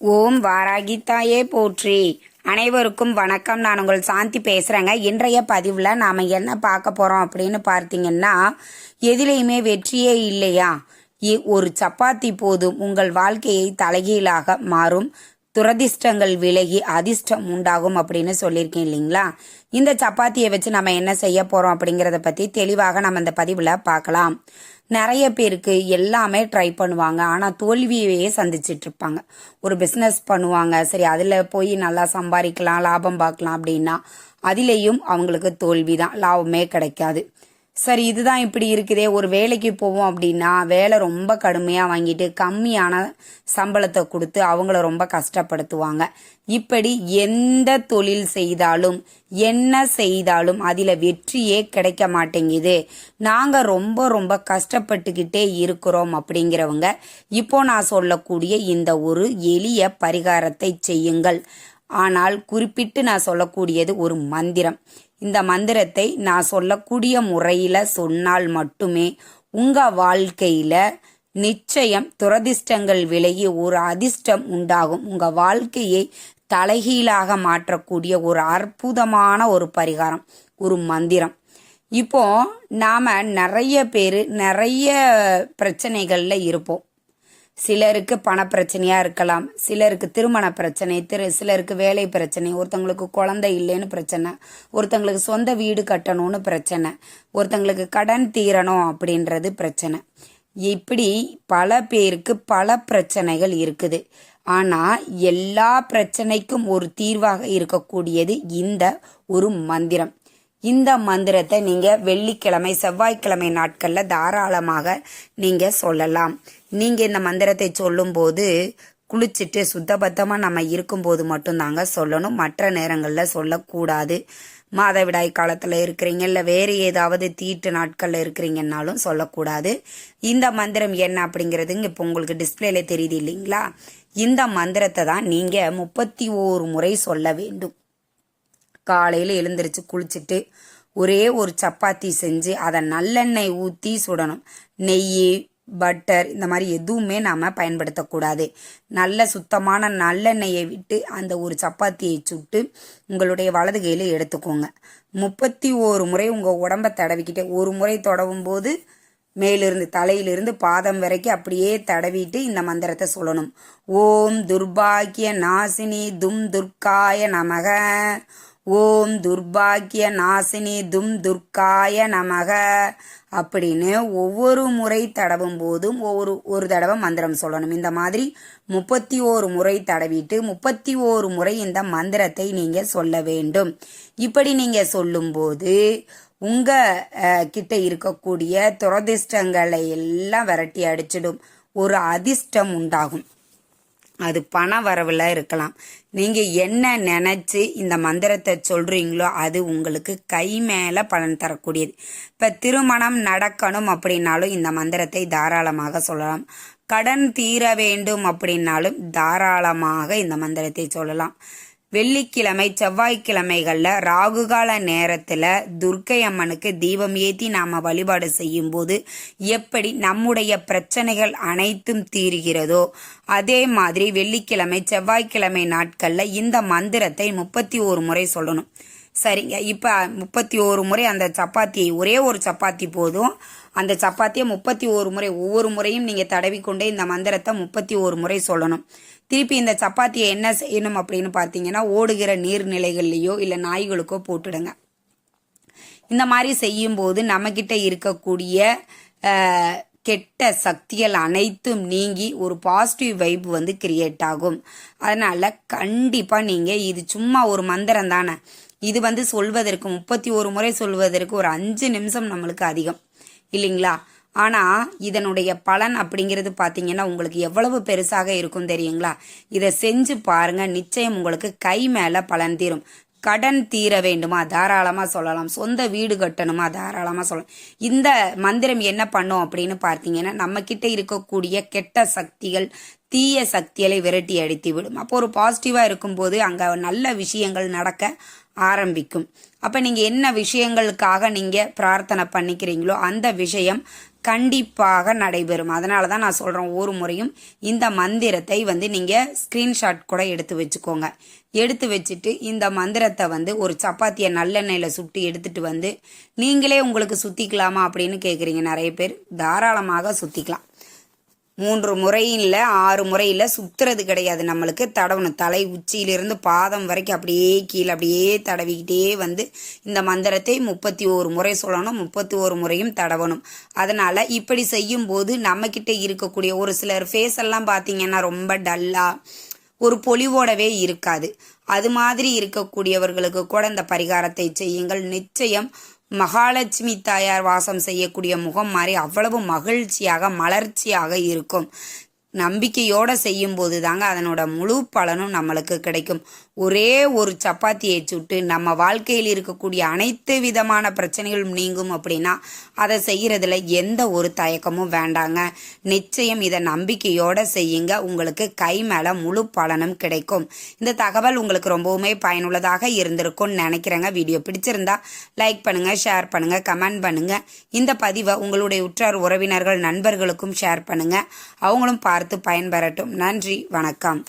ஓம் வாராகித்தாயே போற்றி. அனைவருக்கும் வணக்கம். நான் உங்கள் சாந்தி பேசுகிறேங்க இன்றைய பதிவில் நாம் என்ன பார்க்க போகிறோம் அப்படின்னு பார்த்தீங்கன்னா எதிலையுமே வெற்றியே இல்லையா? இ- ஒரு சப்பாத்தி போதும். உங்கள் வாழ்க்கையை தலைகீழாக மாறும். துரதிர்ஷ்டங்கள் விலகி அதிர்ஷ்டம் உண்டாகும் அப்படின்னு சொல்லியிருக்கேன் இல்லைங்களா? இந்த சப்பாத்தியை வச்சு நம்ம என்ன செய்ய போகிறோம் அப்படிங்கிறத பற்றி தெளிவாக நம்ம இந்த பதிவில் பார்க்கலாம். நிறைய பேருக்கு எல்லாமே ட்ரை பண்ணுவாங்க. ஆனால் தோல்வியையே சந்திச்சிட்டு இருப்பாங்க ஒரு பிஸ்னஸ் பண்ணுவாங்க. சரி அதில் போய் நல்லா சம்பாதிக்கலாம் லாபம் பார்க்கலாம் அப்படின்னா அதிலேயும் அவங்களுக்கு தோல்வி தான் லாபமே கிடைக்காது. சரி இதுதான் இப்படி இருக்குதே ஒரு வேலைக்கு போவோம் அப்படின்னா வேலை ரொம்ப கடுமையாக வாங்கிட்டு கம்மியான சம்பளத்தை கொடுத்து அவங்கள ரொம்ப கஷ்டப்படுத்துவாங்க. இப்படி எந்த தொழில் செய்தாலும் என்ன செய்தாலும் அதில் வெற்றியே கிடைக்க மாட்டேங்குது. நாங்கள் ரொம்ப ரொம்ப கஷ்டப்பட்டுக்கிட்டே இருக்கிறோம் அப்படிங்கிறவங்க இப்போ நான் சொல்லக்கூடிய இந்த ஒரு எளிய பரிகாரத்தை செய்யுங்கள். ஆனால் குறிப்பிட்டு நான் சொல்லக்கூடியது ஒரு மந்திரம். இந்த மந்திரத்தை நான் சொல்லக்கூடிய முறையில் சொன்னால் மட்டுமே உங்கள் வாழ்க்கையில் நிச்சயம் துரதிர்ஷ்டங்கள் விலகி ஒரு அதிர்ஷ்டம் உண்டாகும். உங்கள் வாழ்க்கையை தலைகீழாக மாற்றக்கூடிய ஒரு அற்புதமான ஒரு பரிகாரம் ஒரு மந்திரம். இப்போ நாம் நிறைய பேர் நிறைய பிரச்சனைகளில் இருப்போம். சிலருக்கு பணப்பிரச்சனையாக இருக்கலாம். சிலருக்கு திருமண பிரச்சனை திரு சிலருக்கு வேலை பிரச்சனை ஒருத்தங்களுக்கு குழந்தை இல்லைன்னு பிரச்சனை ஒருத்தங்களுக்கு சொந்த வீடு கட்டணும்னு பிரச்சனை ஒருத்தங்களுக்கு கடன் தீரணும் அப்படின்றது பிரச்சனை. இப்படி பல பேருக்கு பல பிரச்சனைகள் இருக்குது. ஆனால் எல்லா பிரச்சனைக்கும் ஒரு தீர்வாக இருக்கக்கூடியது இந்த ஒரு மந்திரம். இந்த மந்திரத்தை நீங்கள் வெள்ளிக்கிழமை செவ்வாய்க்கிழமை நாட்களில் தாராளமாக நீங்கள் சொல்லலாம். நீங்கள் இந்த மந்திரத்தை சொல்லும்போது குளிச்சுட்டு சுத்தபத்தமாக நம்ம இருக்கும்போது மட்டும்தாங்க சொல்லணும். மற்ற நேரங்களில் சொல்லக்கூடாது. மாதவிடாய் காலத்தில் இருக்கிறீங்க இல்லை வேறு ஏதாவது தீட்டு நாட்களில் இருக்கிறீங்கன்னாலும் சொல்லக்கூடாது. இந்த மந்திரம் என்ன அப்படிங்கிறதுங்க இப்போ உங்களுக்கு டிஸ்பிளேல தெரியுது இல்லைங்களா? இந்த மந்திரத்தை தான் நீங்கள் முப்பத்தி ஓரு முறை சொல்ல வேண்டும். காலையில் எழுந்திரிச்சு குளிச்சுட்டு ஒரே ஒரு சப்பாத்தி செஞ்சு அதை நல்லெண்ணெய் ஊற்றி சுடணும். நெய் பட்டர் இந்த மாதிரி எதுவுமே நாம் பயன்படுத்தக்கூடாது. நல்ல சுத்தமான நல்லெண்ணெயை விட்டு அந்த ஒரு சப்பாத்தியை சுட்டு உங்களுடைய வலது கையில் எடுத்துக்கோங்க. முப்பத்தி ஓரு முறை உங்கள் உடம்ப தடவிக்கிட்டே ஒரு முறை தொடவும் போது மேலிருந்து தலையிலிருந்து பாதம் வரைக்கும் அப்படியே தடவிட்டு இந்த மந்திரத்தை சொல்லணும். ஓம் துர்பாக்கிய நாசினி தும் துர்காய நமக. ஓம் துர்பாக்கிய நாசினி தும் துர்க்காய நமக அப்படின்னு ஒவ்வொரு முறை தடவும் போதும் ஒவ்வொரு ஒரு தடவை மந்திரம் சொல்லணும். இந்த மாதிரி முப்பத்தி ஓரு முறை தடவிட்டு முப்பத்தி ஓரு முறை இந்த மந்திரத்தை நீங்கள் சொல்ல வேண்டும். இப்படி நீங்கள் சொல்லும்போது உங்கள் கிட்ட இருக்கக்கூடிய துரதிர்ஷ்டங்களை எல்லாம் விரட்டி அடிச்சிடும். ஒரு அதிர்ஷ்டம் உண்டாகும். அது பண வரவில் இருக்கலாம். நீங்கள் என்ன நினச்சி இந்த மந்திரத்தை சொல்கிறீங்களோ அது உங்களுக்கு கை மேலே பலன் தரக்கூடியது. இப்போ திருமணம் நடக்கணும் அப்படின்னாலும் இந்த மந்திரத்தை தாராளமாக சொல்லலாம். கடன் தீர வேண்டும் அப்படின்னாலும் தாராளமாக இந்த மந்திரத்தை சொல்லலாம். வெள்ளிக்கிழமை செவ்வாய்க்கிழமைகளில் ராகுகால நேரத்தில் துர்க்கை அம்மனுக்கு தீபம் ஏற்றி நாம் வழிபாடு செய்யும்போது எப்படி நம்முடைய பிரச்சனைகள் அனைத்தும் தீர்கிறதோ அதே மாதிரி வெள்ளிக்கிழமை செவ்வாய்க்கிழமை நாட்களில் இந்த மந்திரத்தை முப்பத்தி ஒரு முறை சொல்லணும். சரிங்க. இப்போ முப்பத்தி ஒரு முறை அந்த சப்பாத்தியை ஒரே ஒரு சப்பாத்தி போதும். அந்த சப்பாத்தியை முப்பத்தி ஒரு முறை ஒவ்வொரு முறையும் நீங்கள் தடவிக்கொண்டே இந்த மந்திரத்தை முப்பத்தி ஒரு முறை சொல்லணும். திருப்பி இந்த சப்பாத்தியை என்ன செய்யணும் அப்படின்னு பார்த்தீங்கன்னா ஓடுகிற நீர்நிலைகள்லையோ இல்லை நாய்களுக்கோ போட்டுடுங்க. இந்த மாதிரி செய்யும்போது நம்மக்கிட்ட இருக்கக்கூடிய கெட்ட சக்திகள் அனைத்தும் நீங்கி ஒரு பாசிட்டிவ் வைப் வந்து கிரியேட் ஆகும். அதனால் கண்டிப்பாக நீங்கள் இது சும்மா ஒரு மந்திரம் தானே இது வந்து சொல்வதற்கு முப்பத்தி ஒரு முறை சொல்வதற்கு ஒரு அஞ்சு நிமிஷம் நம்மளுக்கு அதிகம். இல்லைங்களா? ஆனால் இதனுடைய பலன் அப்படிங்கிறது பார்த்தீங்கன்னா உங்களுக்கு எவ்வளவு பெருசாக இருக்கும் தெரியுங்களா? இதை செஞ்சு பாருங்க. நிச்சயம் உங்களுக்கு கை மேலே பலன் தீரும். கடன் தீர வேண்டுமா? தாராளமா சொல்லலாம். சொந்த வீடு கட்டணுமா? தாராளமா சொல்லலாம் இந்த மந்திரம் என்ன பண்ணும் அப்படின்னு பார்த்தீங்கன்னா நம்ம கிட்ட இருக்கக்கூடிய கெட்ட சக்திகள் தீய சக்திகளை விரட்டி அடித்து விடும். அப்போ ஒரு பாசிட்டிவா இருக்கும்போது அங்க நல்ல விஷயங்கள் நடக்க ஆரம்பிக்கும். அப்போ நீங்கள் என்ன விஷயங்களுக்காக நீங்கள் பிரார்த்தனை பண்ணிக்கிறீங்களோ அந்த விஷயம் கண்டிப்பாக நடைபெறும். அதனால தான் நான் சொல்கிறேன் ஒரு முறையும் இந்த மந்திரத்தை வந்து நீங்கள் ஸ்க்ரீன்ஷாட் கூட எடுத்து வச்சுக்கோங்க. எடுத்து வச்சுட்டு இந்த மந்திரத்தை வந்து ஒரு சப்பாத்தியை நல்லெண்ணெயில் சுட்டு எடுத்துட்டு வந்து நீங்களே உங்களுக்கு சுற்றிக்கலாமா அப்படின்னு கேட்குறீங்க நிறைய பேர் தாராளமாக சுற்றிக்கலாம் மூன்று முறையில் ஆறு முறையில் சுற்றுறது கிடையாது நம்மளுக்கு. தடவணும். தலை உச்சியிலிருந்து பாதம் வரைக்கும் அப்படியே கீழே அப்படியே தடவிக்கிட்டே வந்து இந்த மந்திரத்தை முப்பத்தி ஒரு முறை சொல்லணும். முப்பத்தி ஒரு முறையும் தடவணும். அதனால் இப்படி செய்யும்போது நம்மக்கிட்ட இருக்கக்கூடிய ஒரு சிலர் ஃபேஸ் எல்லாம் பார்த்தீங்கன்னா ரொம்ப டல்லாக ஒரு பொலிவோடவே இருக்காது. அது மாதிரி இருக்கக்கூடியவர்களுக்கு கூட இந்த பரிகாரத்தை செய்யுங்கள். நிச்சயம் மகாலட்சுமி தாயார் வாசம் செய்யக்கூடிய முகம் மாதிரி அவ்வளவு மகிழ்ச்சியாக மலர்ச்சியாக இருக்கும். நம்பிக்கையோட செய்யும்போது தாங்க அதனோட முழு பலனும் நம்மளுக்கு கிடைக்கும். ஒரே ஒரு சப்பாத்தியை சுட்டு நம்ம வாழ்க்கையில் இருக்கக்கூடிய அனைத்து விதமான பிரச்சனைகளும் நீங்கும் அப்படின்னா அதை செய்கிறதுல எந்த ஒரு தயக்கமும் வேண்டாங்க. நிச்சயம் இதை நம்பிக்கையோட செய்யுங்க. உங்களுக்கு கை மேலே முழு பலனும் கிடைக்கும். இந்த தகவல் உங்களுக்கு ரொம்பவுமே பயனுள்ளதாக இருந்திருக்கும்னு நினைக்கிறேங்க. வீடியோ பிடிச்சிருந்தா லைக் பண்ணுங்கள் ஷேர் பண்ணுங்கள் கமெண்ட் பண்ணுங்கள் இந்த பதிவை உங்களுடைய உற்றார் உறவினர்கள் நண்பர்களுக்கும் ஷேர் பண்ணுங்கள் அவங்களும் பா பார்த்து பயன்பெறட்டும். நன்றி வணக்கம்.